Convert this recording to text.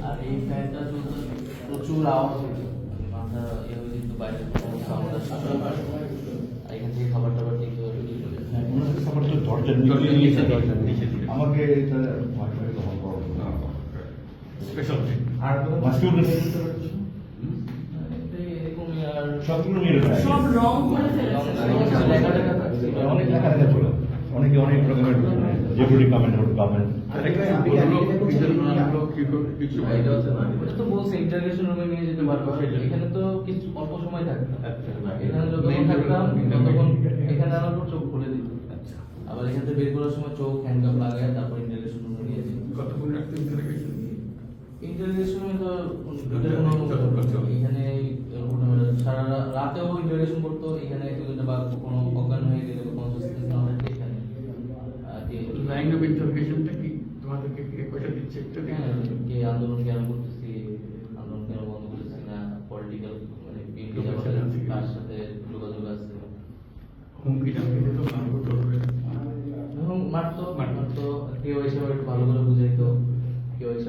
আর এই ফ্যানটা চলতে প্রচুর আওয়াজ হতো মাথা এ হয়ে যেত বাইরে সাউন্ড আসতো এখান থেকে খাবার টাবার দিতে হবে ওনাদের দরজার নিচে নিচে, দরজার নিচে আমাকে স্পেশাল আর মাস্কিউ দিতে এই এরকমই আর সবগুলো মিলে সব রং করে লেখা অনেকে অনেক রকমের জেবুরি কমেন্ট হল কমেন্ট তো বলছে ইন্টারগ্রেশন রুমে নিয়ে যেতে পারব। এখানে তো কিছু অল্প সময় থাকবে। এখানে যতক্ষণ থাকতাম ততক্ষণ এখানে আনার পর চোখ খুলে দিত। আবার এখান থেকে বের করার সময় চোখ হ্যান্ডকাপ লাগায় তারপর রুমে নিয়ে যেত। এখানে সারা রাতেও ইন্টারগ্রেশন করতো। এখানে বা কোনো অজ্ঞান হয়ে গেলে বা কনসিয়াসনেস না থাকে এখানে আর কি লাইন কি? তোমাদেরকে কে পয়সা দিচ্ছে একটু হ্যাঁ, কে আন্দোলন কেন করতেছি আন্দোলন কেন বন্ধ করতেছি না? পলিটিক্যাল মানে তার সাথে যোগাযোগ আছে? হুমকি টামকি তো ধরবে এবং মারতো মারতো। কেউ এসে ভালো করে